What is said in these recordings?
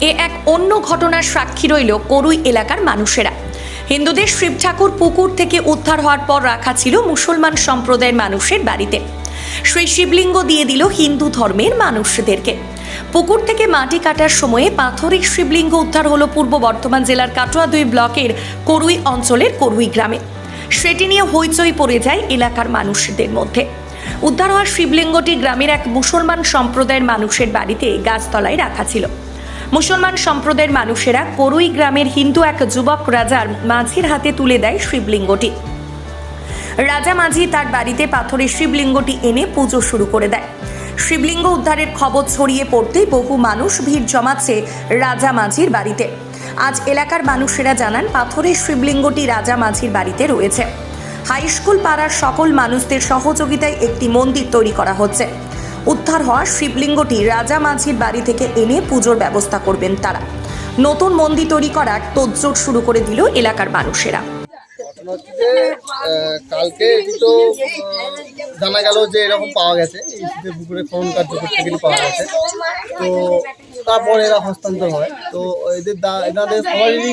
এ এক অন্য ঘটনার সাক্ষী রইল করুই এলাকার মানুষেরা। হিন্দুদের শিব ঠাকুর পুকুর থেকে উদ্ধার হওয়ার পর রাখা ছিল মুসলমান সম্প্রদায়ের মানুষের বাড়িতে। সেই শিবলিঙ্গ দিয়ে দিল হিন্দু ধর্মের মানুষদেরকে। পুকুর থেকে মাটি কাটার সময়ে পাথরিক শিবলিঙ্গ উদ্ধার হলো পূর্ব বর্ধমান জেলার কাটোয়া দুই ব্লকের করুই অঞ্চলের করুই গ্রামে। সেটি নিয়ে হইচই পড়ে যায় এলাকার মানুষদের মধ্যে। উদ্ধার হওয়া শিবলিঙ্গটি গ্রামের এক মুসলমান সম্প্রদায়ের মানুষের বাড়িতে গাছতলায় রাখা ছিল। মুসলমান সম্প্রদায়ের মানুষেরা করুই গ্রামের হিন্দু এক যুবক রাজার মাঝির হাতে তুলে দেয় শিবলিঙ্গটি। রাজা মাঝি তার বাড়িতে পাথরের শিবলিঙ্গটি এনে পুজো শুরু করে দেয়। শিবলিঙ্গ উদ্ধারের খবর ছড়িয়ে পড়তেই বহু মানুষ ভিড় জমাচ্ছে রাজা মাঝির বাড়িতে। আজ এলাকার মানুষেরা জানান, পাথরের শিবলিঙ্গটি রাজা মাঝির বাড়িতে রয়েছে। হাই স্কুল পাড়ার সকল মানুষদের সহযোগিতায় একটি মন্দির তৈরি করা হচ্ছে। উদ্ধার হওয়া শিবলিঙ্গটি রাজা মাঝির বাড়ি থেকে এনে পুজোর ব্যবস্থা করবেন তারা। নতুন মন্দির তৈরি করার তোড়জোড় শুরু করে দিল এলাকার মানুষেরা। কালকে তো জানা গেল যে এরকম পাওয়া গেছে। এই পুকুরে খনন কার্য করতে গেলে পাওয়া গেছে। তো তারপর এরা হস্তান্তর হয়। তো এদের এনাদের সবারই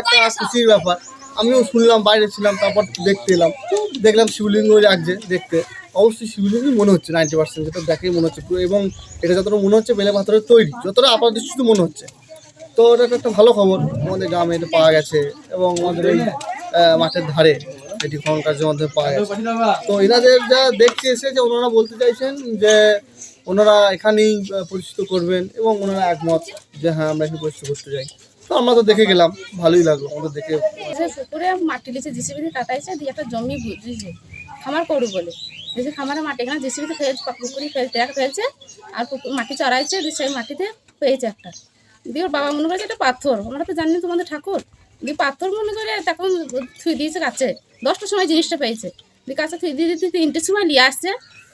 একটা খুশির ব্যাপার। আমিও শুনলাম, বাইরে ছিলাম, তারপর দেখতে এলাম। দেখলাম শিবলিঙ্গ রাখছে দেখতে। অবশ্যই শিবলিঙ্গই মনে হচ্ছে নাইনটি পার্সেন্ট যেটা দেখেই মনে হচ্ছে এবং এটা যতটা মনে হচ্ছে বেলে পাথরের তৈরি, যতটা আপাত দৃষ্টিতে মনে হচ্ছে। তো এটা একটা ভালো খবর, আমাদের গ্রামে এটা পাওয়া গেছে এবং আমাদের এই মাঠের ধারে এটি খনন কার্যের মাধ্যমে পাওয়া গেছে। তো এনাদের যা দেখতে এসে যে ওনারা বলতে চাইছেন যে ওনারা এখানেই প্রতিষ্ঠিত করবেন এবং ওনারা একমত যে হ্যাঁ আমরা এখানে প্রতিষ্ঠিত করতে চাই। তো আমরা তো দেখে গেলাম, ভালোই লাগল আমাদের দেখে। পুকুরে মাটি লিচে জিসিবি কাটাইছে দিয়ে একটা জমি বুঝিয়েছে খামার করু বলে। যে খামারে মাটি এখানে জিসিবিতে ফেলছে পুকুরি ফেল ট্যাক ফেলছে আর পুকুর মাটি চড়াইছে দিয়ে সেই মাটিতে পেয়েছে একটা। দিয়ে ওর বাবা মনে করেছে এটা পাথর। আমরা তো জানি তোমাদের ঠাকুর? দিয়ে পাথর মনে করে তখন থুই দিয়েছে কাছে দশটার সময় জিনিসটা পেয়েছে। দিয়ে কাছে থুই দিয়ে দিতে তিনটের সময় নিয়ে আসছে।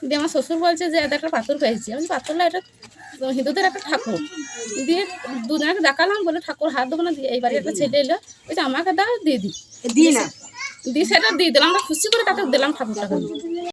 দিয়ে আমার শ্বশুর বলছে যে এটা একটা পাথর পেয়েছি। আমি পাথর না এটা হিন্দুদের একটা ঠাকুর। দিয়ে দুজনকে দেখালাম বলে ঠাকুর হাত দেবো না। দিয়ে এইবারে একটা ছেলে এলো। ওই যে আমাকে দাও দিয়ে দিই দিই না? দিয়ে সেটা দিয়ে দিলাম। আমরা খুশি করে তাকে দিলাম ঠাকুরটাকে